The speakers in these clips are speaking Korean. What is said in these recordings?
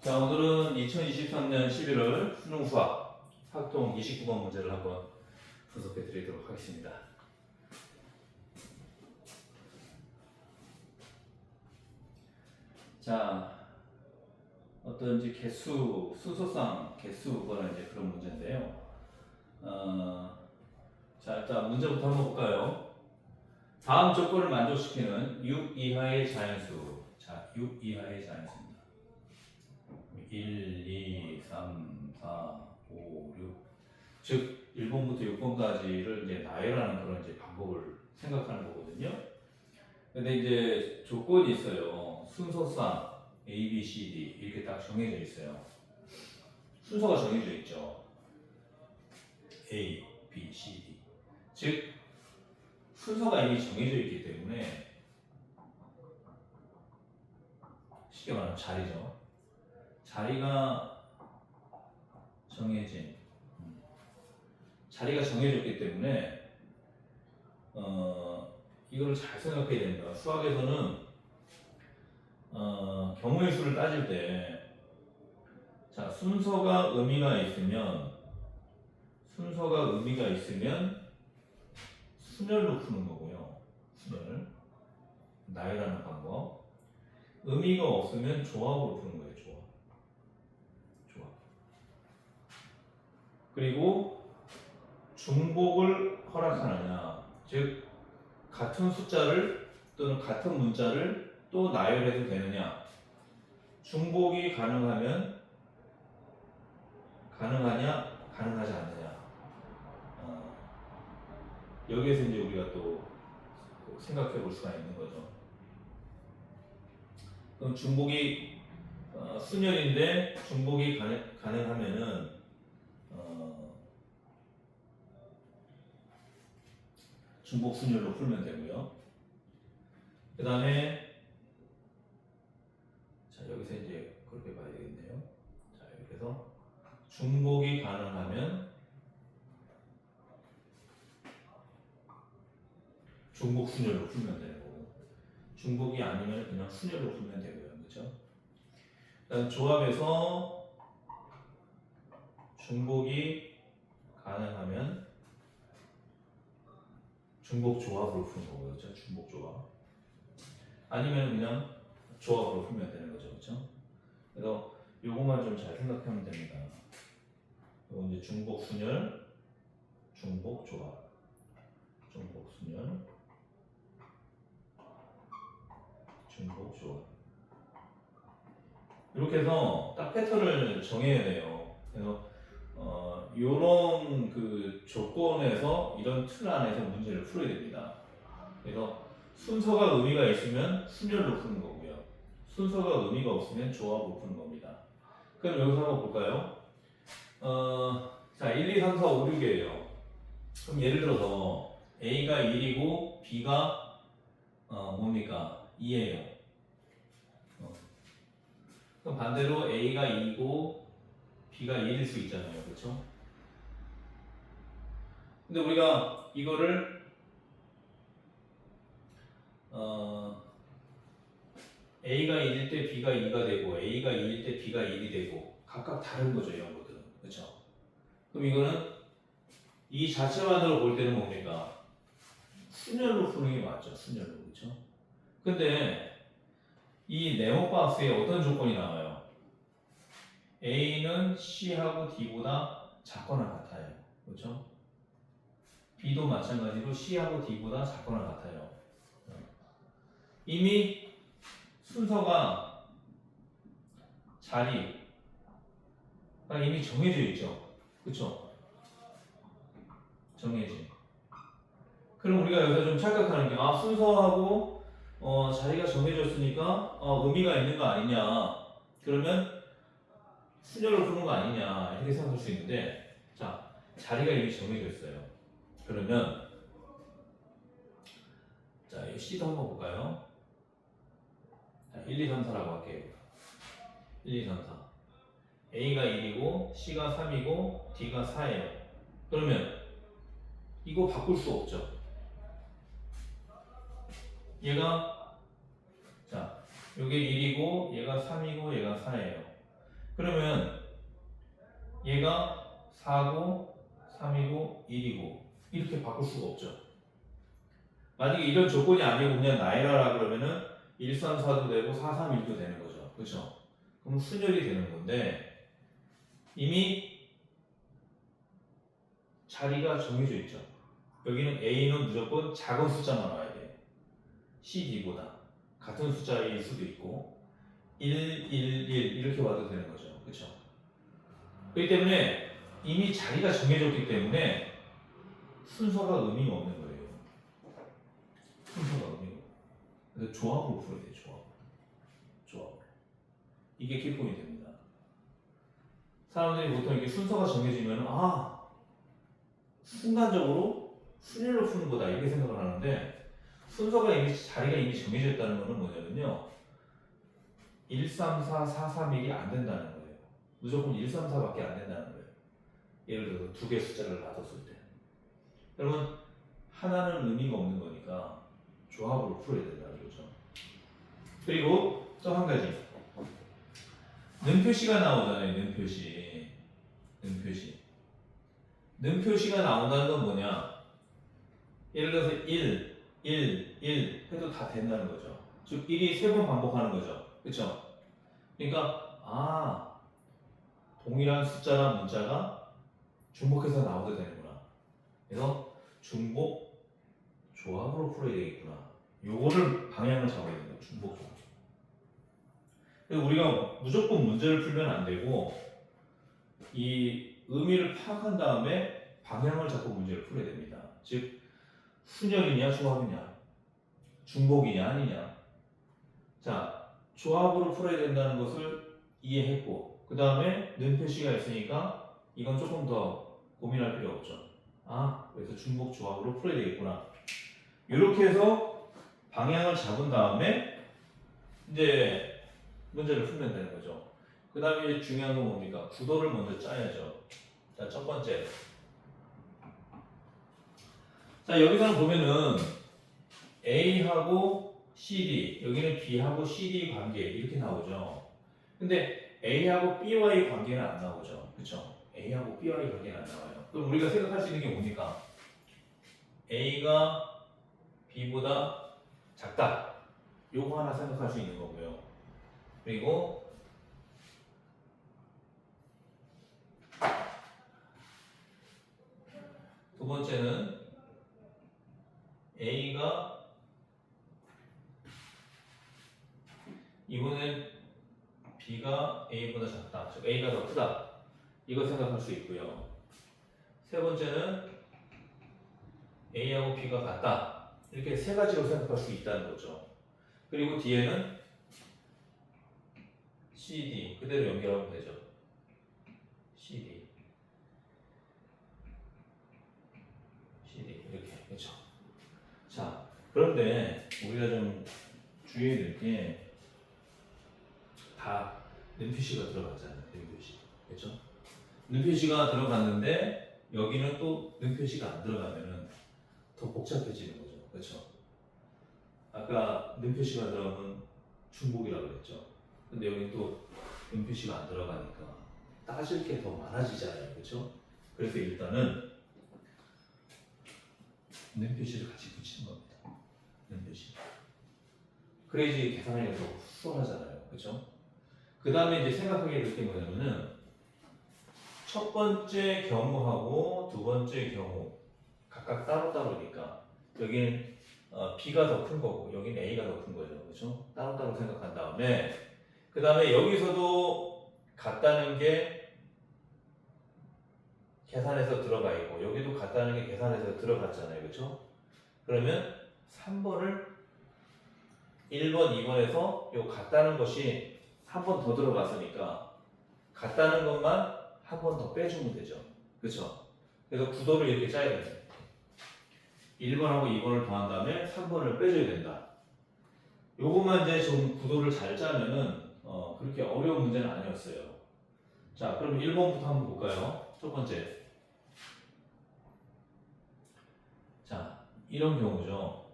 자, 오늘은 2023년 11월 수능 수학 학동 29번 문제를 한번 분석해 드리도록 하겠습니다. 자, 어떤 이제 개수, 순서상 개수거나 이제 그런 문제인데요. 어, 자, 일단 문제부터 한번 볼까요? 다음 조건을 만족시키는 6 이하의 자연수. 자, 6 이하의 자연수입니다. 1, 2, 3, 4, 5, 6. 즉 1번부터 6번까지를 이제 나열하는 그런 이제 방법을 생각하는 거거든요. 근데 이제 조건이 있어요. 순서상 A, B, C, D 이렇게 딱 정해져 있어요. 순서가 정해져 있죠. A, B, C, D. 즉 순서가 이미 정해져 있기 때문에 쉽게 말하면 자리죠. 자리가 정해진 음, 자리가 정해졌기 때문에 어, 이거를 잘 생각해야 됩니다. 수학에서는 어, 경우의 수를 따질 때 자, 순서가 의미가 있으면 순서가 의미가 있으면 순열로 푸는 거고요. 순열 나열하는 방법 의미가 없으면 조합으로 푸는 거예요. 조합 조합 그리고 중복을 허락하느냐. 즉 같은 숫자를 또는 같은 문자를 또 나열해도 되느냐. 중복이 가능하면 가능하냐 가능하지 않느냐. 어, 여기에서 이제 우리가 또 생각해 볼 수가 있는 거죠. 그럼 중복이 어, 순열인데 중복이 가능, 가능하면은 어, 중복 순열로 풀면 되고요. 그 다음에 자 여기서 이제 그렇게 봐야 되겠네요. 자 이렇게 해서 중복이 가능하면 중복 순열로 풀면 되는 거고 중복이 아니면 그냥 순열로 풀면 되고요. 그렇죠? 그다음 조합에서 중복이 가능하면 중복 조합으로 푸는 거고요. 그렇죠? 중복 조합. 아니면 그냥 조합으로 풀면 되는 거죠. 그렇죠? 그래서 요것만 좀 잘 생각하면 됩니다. 요거 이제 중복 순열, 중복 조합. 중복 순열, 중복 조합. 이렇게 해서 딱 패턴을 정해야 돼요. 그래서 어, 요런 그 조건에서 이런 틀 안에서 문제를 풀어야 됩니다. 그래서 순서가 의미가 있으면 순열로 푸는 거고요. 순서가 의미가 없으면 조합으로 푸는 겁니다. 그럼 여기서 한번 볼까요? 어, 자, 1, 2, 3, 4, 5, 6이에요. 그럼 예를 들어서 A가 1이고 B가 어, 뭡니까? 2예요. 그럼 반대로 A가 2고 B가 1일 수 있잖아요. 그렇죠? 근데 우리가 이거를 어, A가 1일 때 B가 2가 되고 A가 2일 때 B가 1이 되고 각각 다른 거죠. 이런 것들은. 그렇죠? 그럼 이거는 이 자체만으로 볼 때는 뭡니까? 순열로 푸는 게 맞죠. 순열로. 그렇죠? 근데 이 네모 박스에 어떤 조건이 나와요? A는 C하고 D보다 작거나 같아요. 그렇죠? B도 마찬가지로 C하고 D보다 작거나 같아요. 이미 순서가 자리가 이미 정해져 있죠. 그렇죠? 정해진. 그럼 우리가 여기서 좀 착각하는 게 아 순서하고 어, 자리가 정해졌으니까 어, 의미가 있는 거 아니냐. 그러면 순열로 푸는 거 아니냐. 이렇게 생각할 수 있는데, 자, 자리가 이미 정해져 있어요. 그러면, 자, 이 C도 한번 볼까요? 자, 1, 2, 3, 4라고 할게요. 1, 2, 3, 4. A가 1이고, C가 3이고, D가 4예요. 그러면, 이거 바꿀 수 없죠. 얘가 자, 요게 1이고 얘가 3이고 얘가 4예요. 그러면 얘가 4고 3이고 1이고 이렇게 바꿀 수가 없죠. 만약에 이런 조건이 아니고 그냥 나이라라 그러면은 1, 3, 4도 되고 4, 3, 1도 되는 거죠. 그렇죠? 그럼 순열이 되는 건데 이미 자리가 정해져 있죠. 여기는 A는 무조건 작은 숫자만 와야 돼요. CD보다 같은 숫자일 수도 있고 1, 1, 1 이렇게 와도 되는 거죠. 그렇죠? 그렇기 때문에 이미 자리가 정해졌기 때문에 순서가 의미가 없는 거예요. 순서가 의미가. 그래서 조합으로 풀어야 돼요. 조합. 조합. 이게 키포인트입니다. 사람들이 보통 이렇게 순서가 정해지면 아 순간적으로 순위로 푸는 거다 이렇게 생각을 하는데 순서가 이미 자리가 이미 정해져 있다는 거는 뭐냐면요 1, 3, 4, 4, 3, 1이 안 된다는 거예요 무조건 1, 3, 4밖에 안 된다는 거예요 예를 들어서 두 개 숫자를 놔뒀을 때 그러면 하나는 의미가 없는 거니까 조합으로 풀어야 된다는 거죠 그리고 또 한 가지 는표시가 나오잖아요 는표시 는표시 는표시가 나온다는 건 뭐냐? 예를 들어서 1, 1, 1 해도 다 된다는 거죠. 즉 1이 세 번 반복하는 거죠. 그렇죠? 그러니까 아 동일한 숫자나 문자가 중복해서 나와도 되는구나. 그래서 중복 조합으로 풀어야 되겠구나. 요거를 방향을 잡아야 된다. 중복 조합. 그래서 우리가 무조건 문제를 풀면 안 되고 이 의미를 파악한 다음에 방향을 잡고 문제를 풀어야 됩니다. 즉 순열이냐 조합이냐 중복이냐 아니냐 자 조합으로 풀어야 된다는 것을 이해했고 그 다음에 는 표시가 있으니까 이건 조금 더 고민할 필요 없죠. 아 그래서 중복 조합으로 풀어야 되겠구나. 이렇게 해서 방향을 잡은 다음에 이제 문제를 풀면 되는 거죠. 그 다음에 중요한 건 뭡니까? 구도를 먼저 짜야죠. 자, 첫 번째. 자, 여기서는 보면은 A하고 CD, 여기는 B하고 CD 관계 이렇게 나오죠. 근데 A하고 B와의 관계는 안 나오죠. 그쵸? A하고 B와의 관계는 안 나와요. 그럼 우리가 생각할 수 있는 게 뭡니까? A가 B보다 작다. 요거 하나 생각할 수 있는 거고요. 그리고 두 번째는 A가 이번엔 B가 A보다 작다. 즉 A가 더 크다. 이거 생각할 수 있고요. 세 번째는 A하고 B가 같다. 이렇게 세 가지로 생각할 수 있다는 거죠. 그리고 뒤에는 CD 그대로 연결하면 되죠. CD CD 이렇게 그렇죠. 자 그런데 우리가 좀 주의해야 될 게 다 눈표시가 들어갔잖아요. 눈표시 그렇죠? 눈표시가 들어갔는데 여기는 또 눈표시가 안 들어가면은 더 복잡해지는 거죠. 그렇죠? 아까 눈표시가 들어가면 중복이라고 그랬죠. 근데 여기 또 눈표시가 안 들어가니까 따질 게 더 많아지잖아요. 그렇죠? 그래서 일단은 눈표시를 같이 붙이는 겁니다. 눈표시. 그래야지 계산하기가 더 수월하잖아요. 그렇죠? 그 다음에 이제 생각하게 될 게 뭐냐면은 첫 번째 경우하고 두 번째 경우 각각 따로따로니까 여기는 어, B가 더 큰 거고 여기는 A가 더 큰 거죠. 그렇죠? 따로따로 생각한 다음에 그 다음에 여기서도 같다는 게 계산해서 들어가 있고 여기도 같다는 게 계산해서 들어갔잖아요. 그렇죠? 그러면 3번을 1번, 2번에서 요 같다는 것이 한 번 더 들어갔으니까 같다는 것만 한 번 더 빼주면 되죠. 그렇죠? 그래서 구도를 이렇게 짜야 돼요. 1번하고 2번을 더한 다음에 3번을 빼줘야 된다. 요것만 이제 좀 구도를 잘 짜면은 어, 그렇게 어려운 문제는 아니었어요. 자, 그럼 1번부터 한번 볼까요? 첫 번째. 자, 이런 경우죠.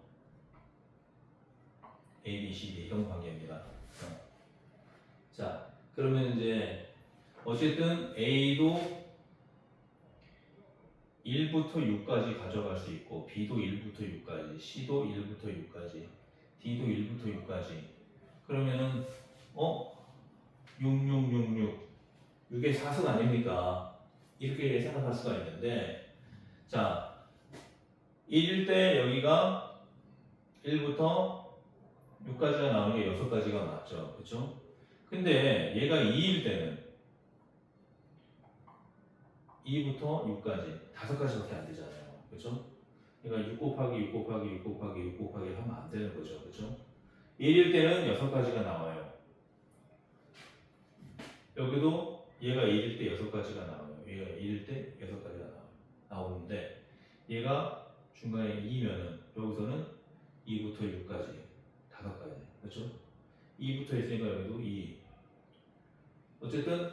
A, B, C, D 이런 관계입니다. 그러면 이제 어쨌든 A도 1부터 6까지 가져갈 수 있고 B도 1부터 6까지, C도 1부터 6까지, D도 1부터 6까지. 그러면은 어? 6666 6의 4승 아닙니까? 이렇게 생각할 수가 있는데 자 1일 때 여기가 1부터 6까지가 나오는 게 6가지가 맞죠. 그렇죠? 근데 얘가 2일 때는 2부터 6까지 다섯 가지밖에 안 되잖아요. 그렇죠? 그러니까 6 곱하기 6 곱하기 6 곱하기 6 곱하기 하면 안 되는 거죠. 그렇죠? 1일 때는 6가지가 나와요. 여기도 얘가 1일 때 6가지가 나와요. 얘가 1일 때 6가지가 나와요. 나오는데 얘가 중간에 2면은 여기서는 2부터 6까지 다섯 가지. 그렇죠? 2부터 있으니까 여기도 2. 어쨌든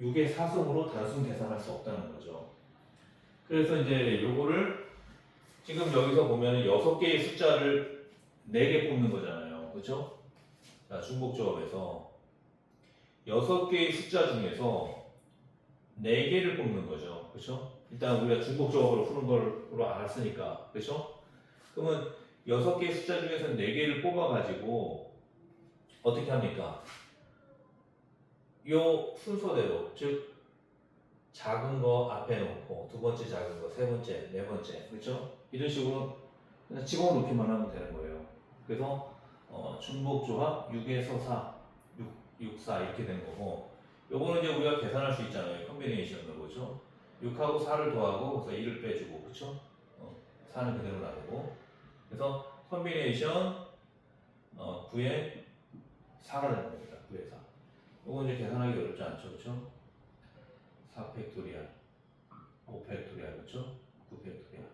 6의 사승으로 단순 계산할 수 없다는 거죠. 그래서 이제 요거를 지금 여기서 보면 6개의 숫자를 4개 뽑는 거잖아요. 그렇죠? 자, 중복조합에서 6개의 숫자 중에서 4개를 뽑는 거죠. 그렇죠? 일단 우리가 중복조합으로 푸는 걸로 알았으니까. 그렇죠? 그러면 6개의 숫자 중에서 4개를 뽑아 가지고 어떻게 합니까? 요 순서대로 즉 작은 거 앞에 놓고 두 번째 작은 거 세 번째 네 번째. 그렇죠? 이런 식으로 그냥 집어 넣기만 하면 되는 거예요. 그래서 어, 중복 조합 6에서 4 6, 6, 4 이렇게 되는 거고 요거는 이제 우리가 계산할 수 있잖아요. 컨비네이션으로 그렇죠? 6하고 4를 더하고 그래서 1을 빼주고 그렇죠? 어, 4는 그대로 놔두고. 그래서 컨비네이션 어, 9에 4가 되는 겁니다 9에 4 이건 이제 계산하기 어렵지 않죠, 그렇죠? 4 팩토리얼, 5 팩토리얼, 그렇죠? 9 팩토리얼.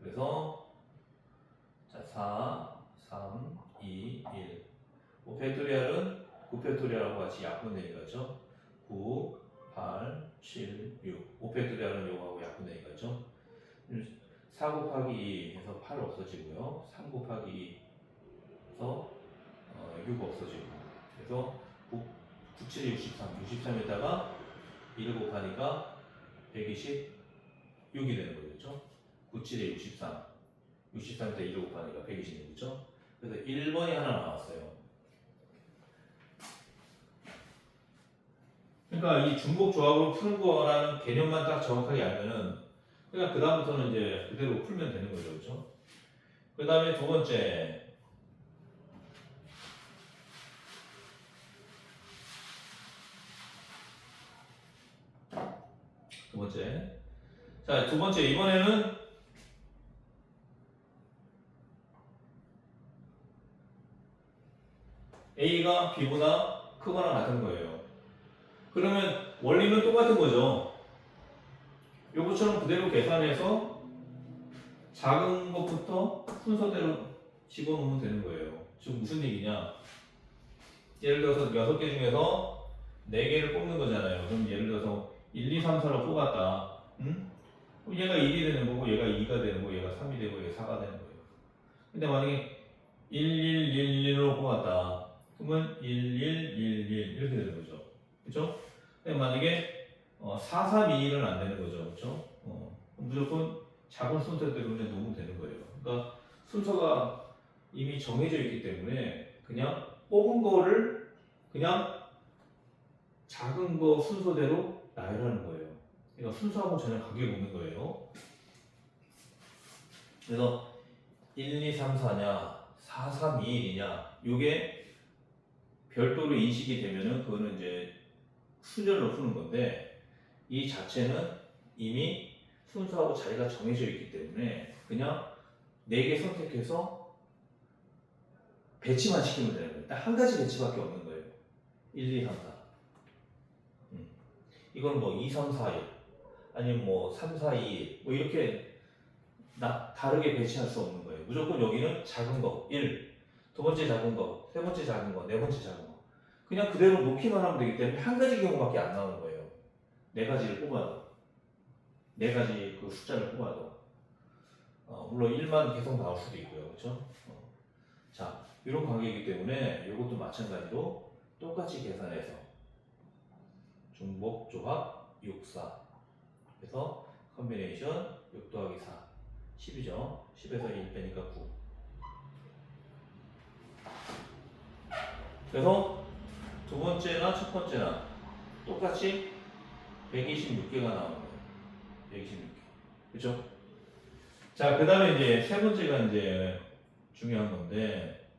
그래서 자, 4, 3, 2, 1. 5 팩토리얼은 9 팩토리얼하고 같이 약분되니까 그렇죠? 9, 8, 7, 6. 5 팩토리얼은 요거하고 약분되니까 그렇죠? 4 곱하기 2 해서 8 없어지고요. 3 곱하기 2 해서 어, 6 없어지고 그래서 9, 9, 7, 63, 63에다가 1을 곱하니까 126이 되는 거죠. 그렇죠? 9, 7에 63, 63에다 1을 곱하니까 126이죠. 그래서 1번이 하나 나왔어요. 그러니까 이 중복 조합으로 푸는 거라는 개념만 딱 정확하게 알면은 그냥 그 다음부터는 이제 그대로 풀면 되는 거죠. 그렇죠? 그 다음에 두 번째 두 번째. 자, 두 번째. 이번에는 A가 B보다 크거나 같은 거예요. 그러면 원리는 똑같은 거죠. 요것처럼 그대로 계산해서 작은 것부터 순서대로 집어넣으면 되는 거예요. 지금 무슨 얘기냐? 예를 들어서 6개 중에서 4개를 뽑는 거잖아요. 그럼 예를 들어서 1, 2, 3, 4로 뽑았다. 응? 그럼 얘가 1이 되는 거고, 얘가 2가 되는 거고, 얘가 3이 되고, 얘가 4가 되는 거예요. 근데 만약에 1, 1, 1, 1로 뽑았다. 그러면 1, 1, 1, 1 이렇게 되는 거죠. 그쵸? 근데 만약에 어, 4, 3, 2, 1은 안 되는 거죠. 그쵸? 어, 무조건 작은 순서대로 그냥 놓으면 되는 거예요. 그러니까 순서가 이미 정해져 있기 때문에 그냥 뽑은 거를 그냥 작은 거 순서대로 나열하는 거예요. 그러니까 순서하고 전혀 관계가 없는 거예요. 그래서 1, 2, 3, 4냐, 4, 3, 2, 1이냐, 요게 별도로 인식이 되면은 그거는 이제 순열로 푸는 건데 이 자체는 이미 순서하고 자리가 정해져 있기 때문에 그냥 4개 선택해서 배치만 시키면 되는 거예요. 딱 한 가지 배치밖에 없는 거예요. 1, 2, 3, 4. 이건 뭐 2, 3, 4, 1 아니면 뭐 3, 4, 2, 1뭐 이렇게 나, 다르게 배치할 수 없는 거예요. 무조건 여기는 작은 거 1, 두 번째 작은 거, 세 번째 작은 거, 네 번째 작은 거 그냥 그대로 놓기만 하면 되기 때문에 한 가지 경우밖에 안 나오는 거예요. 네 가지를 뽑아도 네 가지 그 숫자를 뽑아도 어, 물론 1만 계속 나올 수도 있고요. 그렇죠? 어. 자, 이런 관계이기 때문에 이것도 마찬가지로 똑같이 계산해서 중복 조합 6, 4 그래서 컨비네이션 6 더하기 4 10이죠 10에서 1 빼니까 9 그래서 두 번째나 첫 번째나 똑같이 126개가 나오는 거예요 126개 그죠? 자, 그 다음에 이제 세 번째가 이제 중요한 건데,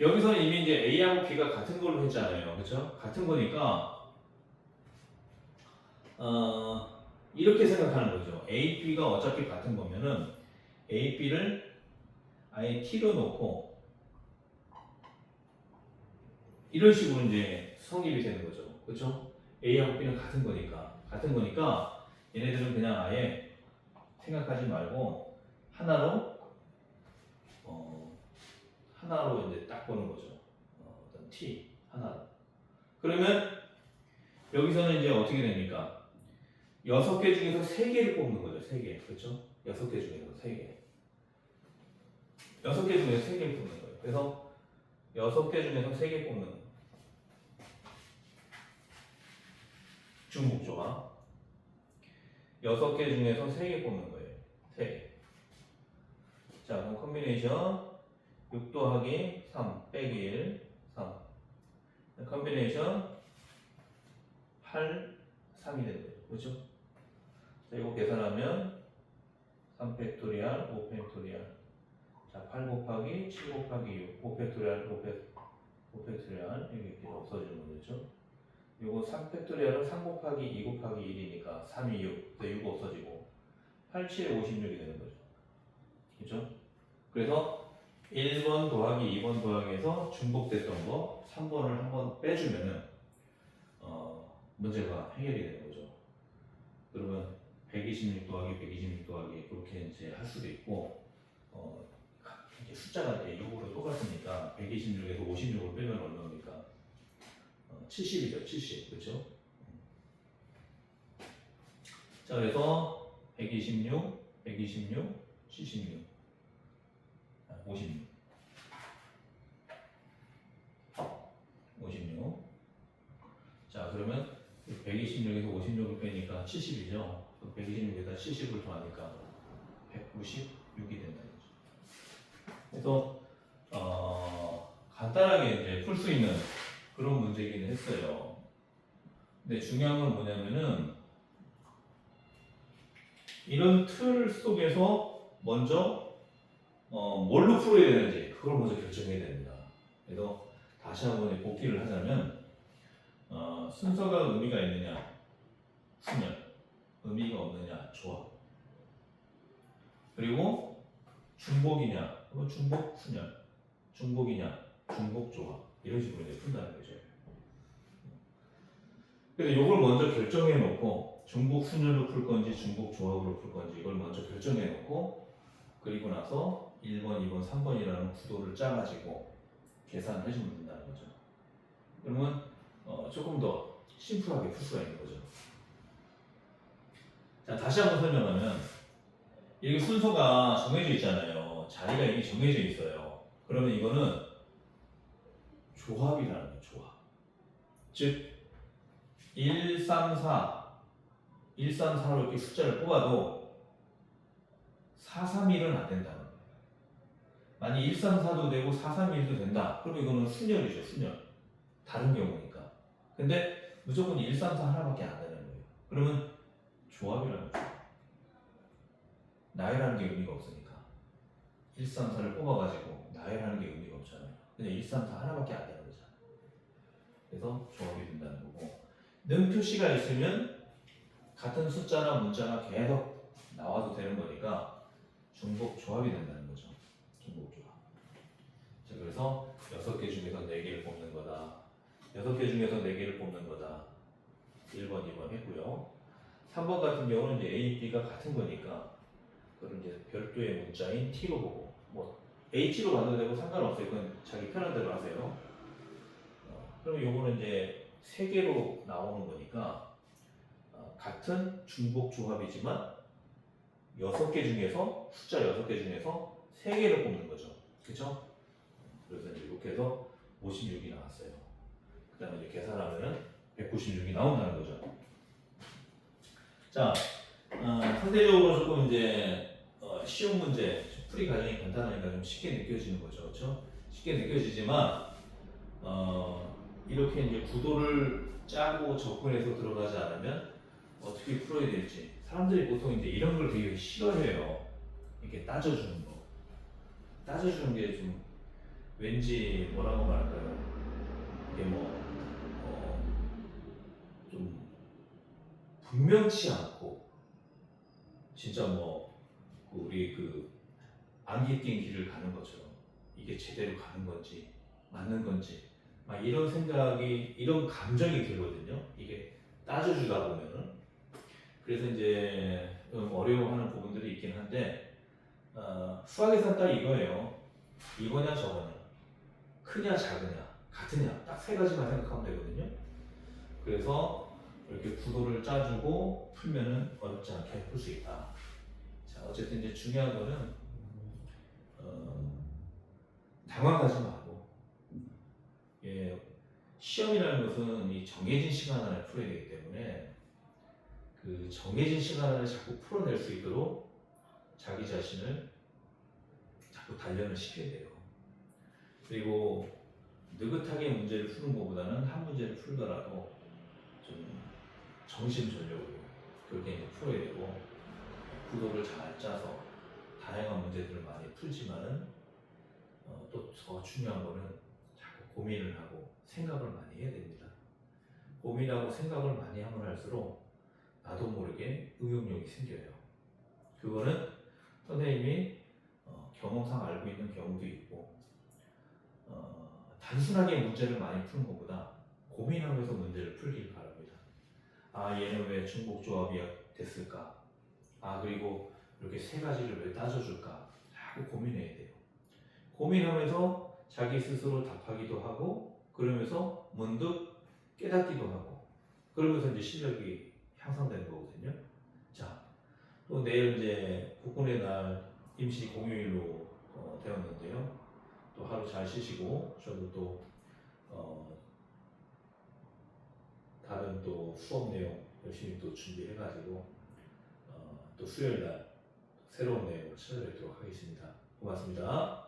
여기서는 이미 이제 A하고 B가 같은 걸로 했잖아요. 그쵸? 같은 거니까, 어, 이렇게 생각하는 거죠. A, B가 어차피 같은 거면은, A, B를 아예 T로 놓고, 이런 식으로 이제 성립이 되는 거죠. 그쵸? A하고 B는 같은 거니까. 같은 거니까, 얘네들은 그냥 아예 생각하지 말고 하나로 어 하나로 이제 딱 보는 거죠. 어, 어떤 T 하나로. 그러면 여기서는 이제 어떻게 됩니까? 여섯 개 중에서 세 개를 뽑는 거죠. 세 개, 그렇죠? 여섯 개 중에서 세 개. 여섯 개 중에서 세 개를 뽑는 거예요. 그래서 여섯 개 중에서 세 개 뽑는 거. 중복 조합. 여섯 개 중에서 세 개 뽑는 거예요. 세 개. 자, 그럼 컨비네이션 6 더하기 3 빼기 1, 3. 컨비네이션 8, 3이 되는 거예요. 그렇죠? 자, 이거 계산하면 3 팩토리얼, 5 팩토리얼. 자, 8 곱하기 7 곱하기 6, 5 팩토리얼, 5 팩, 5 팩토리얼. 이게 이렇게 없어지는 거죠. 요거 3 팩토리얼은 3 곱하기 2 곱하기 1이니까 3이 6, 그래서 6 없어지고 8, 7에 56이 되는 거죠. 그죠? 그래서 1번 더하기 2번 더하기에서 중복됐던 거 3번을 한번 빼주면은 어, 문제가 해결이. 그러면 126 더하기 126 더하기 그렇게 이제 할 수도 있고 어, 가- 이제 숫자가 이제 6으로 똑같으니까 126에서 56을 빼면 얼마입니까? 어, 70이죠, 70. 그렇죠? 자, 그래서 126, 126, 76, 아, 56. 56. 자, 그러면 126에서 56을 빼니까 70이죠. 126에다 70을 더하니까 196이 된다는 거죠. 그래서 어, 간단하게 이제 풀 수 있는 그런 문제이기는 했어요. 근데 중요한 건 뭐냐면은 이런 틀 속에서 먼저 어, 뭘로 풀어야 되는지 그걸 먼저 결정해야 됩니다. 그래서 다시 한번 복기를 하자면 어, 순서가 의미가 있느냐 순열 의미가 없느냐 조합 그리고 중복이냐 그러면 중복 순열 중복이냐 중복 조합 이런 식으로 이제 푼다는 거죠. 그래서 이걸 먼저 결정해 놓고 중복 순열로 풀 건지 중복 조합으로 풀 건지 이걸 먼저 결정해 놓고 그리고 나서 1번, 2번, 3번이라는 구도를 짜가지고 계산을 해주면 된다는 거죠. 그러면 어, 조금 더 심플하게 풀 수가 있는 거죠. 자 다시 한번 설명하면 이게 순서가 정해져 있잖아요. 자리가 이미 정해져 있어요. 그러면 이거는 조합이라는 거예요. 조합. 즉 1, 3, 4 1, 3, 4로 이렇게 숫자를 뽑아도 4, 3, 1은 안 된다는 거예요. 만약 1, 3, 4도 되고 4, 3, 1도 된다. 그럼 이거는 순열이죠. 순열. 다른 경우니까. 근데 무조건 1, 3, 4 하나밖에 안 되는 거예요. 그러면 조합이라는 거죠. 나열하는 게 의미가 없으니까. 1, 3, 4를 뽑아가지고 나열하는 게 의미가 없잖아요. 그냥 1, 3, 4 하나밖에 안 되는 거잖아요. 그래서 조합이 된다는 거고. 는 표시가 있으면 같은 숫자나 문자가 계속 나와도 되는 거니까 중복 조합이 된다는 거죠. 중복 조합. 자, 그래서 여섯 개 중에서 네 개를 뽑는 거다. 여섯 개 중에서 네 개를 뽑는 거다. 1번, 2번 했고요. 3번 같은 경우는 이제 A, B가 같은 거니까 그걸 이제 별도의 문자인 T로 보고 뭐 H로 가도 되고 상관없어요. 그건 자기 편한 대로 하세요. 어, 그럼 요거는 이제 세 개로 나오는 거니까 어, 같은 중복 조합이지만 여섯 개 중에서 숫자 여섯 개 중에서 세 개를 뽑는 거죠. 그렇죠? 그래서 이제 이렇게 해서 56이 나왔어요. 그 다음에 이제 계산하면은 196이 나온다는 거죠. 자, 어, 상대적으로 조금 이제 어, 쉬운 문제, 풀이 과정이 간단하니까 좀 쉽게 느껴지는 거죠, 그렇죠? 쉽게 느껴지지만 어, 이렇게 이제 구도를 짜고 접근해서 들어가지 않으면 어떻게 풀어야 될지 사람들이 보통 이제 이런 걸 되게 싫어해요. 이렇게 따져주는 거. 따져주는 게 좀 왠지 뭐라고 말할까요? 이게 뭐, 어, 좀 분명치 않고 진짜 뭐그 우리 그 안개 낀 길을 가는 것처럼 이게 제대로 가는 건지 맞는 건지 막 이런 생각이 이런 감정이 들거든요. 이게 따져주다 보면은 그래서 이제 좀 어려워하는 부분들이 있긴 한데 어, 수학에서는 딱 이거예요. 이거냐 저거냐 크냐 작으냐 같으냐 딱 세 가지만 생각하면 되거든요. 그래서 이렇게 구도를 짜주고 풀면은 어렵지 않게 풀 수 있다. 자 어쨌든 이제 중요한 거는 어, 당황하지 말고 예, 시험이라는 것은 이 정해진 시간 안에 풀어야 되기 때문에 그 정해진 시간 안에 자꾸 풀어낼 수 있도록 자기 자신을 자꾸 단련을 시켜야 돼요. 그리고 느긋하게 문제를 푸는 것보다는 한 문제를 풀더라도 좀 정신 전력으로 그렇게 이제 풀어야 되고 구도를 잘 짜서 다양한 문제들을 많이 풀지만은 어, 또더 중요한 거는 자꾸 고민을 하고 생각을 많이 해야 됩니다. 고민하고 생각을 많이 하면 할수록 나도 모르게 응용력이 생겨요. 그거는 선생님이 어, 경험상 알고 있는 경우도 있고 어, 단순하게 문제를 많이 푸는 것보다 고민하면서 문제를 풀길 바랍니다. 아 얘는 왜 중복 조합이 됐을까? 아 그리고 이렇게 세 가지를 왜 따져줄까? 하고 고민해야 돼요. 고민하면서 자기 스스로 답하기도 하고 그러면서 문득 깨닫기도 하고 그러면서 이제 실력이 향상되는 거거든요. 자, 또 내일 이제 국군의 날 임시 공휴일로 어, 되었는데요. 또 하루 잘 쉬시고 저도 또 어, 다른 또 수업 내용 열심히 또 준비해가지고 어, 또 수요일 날 새로운 내용을 찾아뵙도록 하겠습니다. 고맙습니다.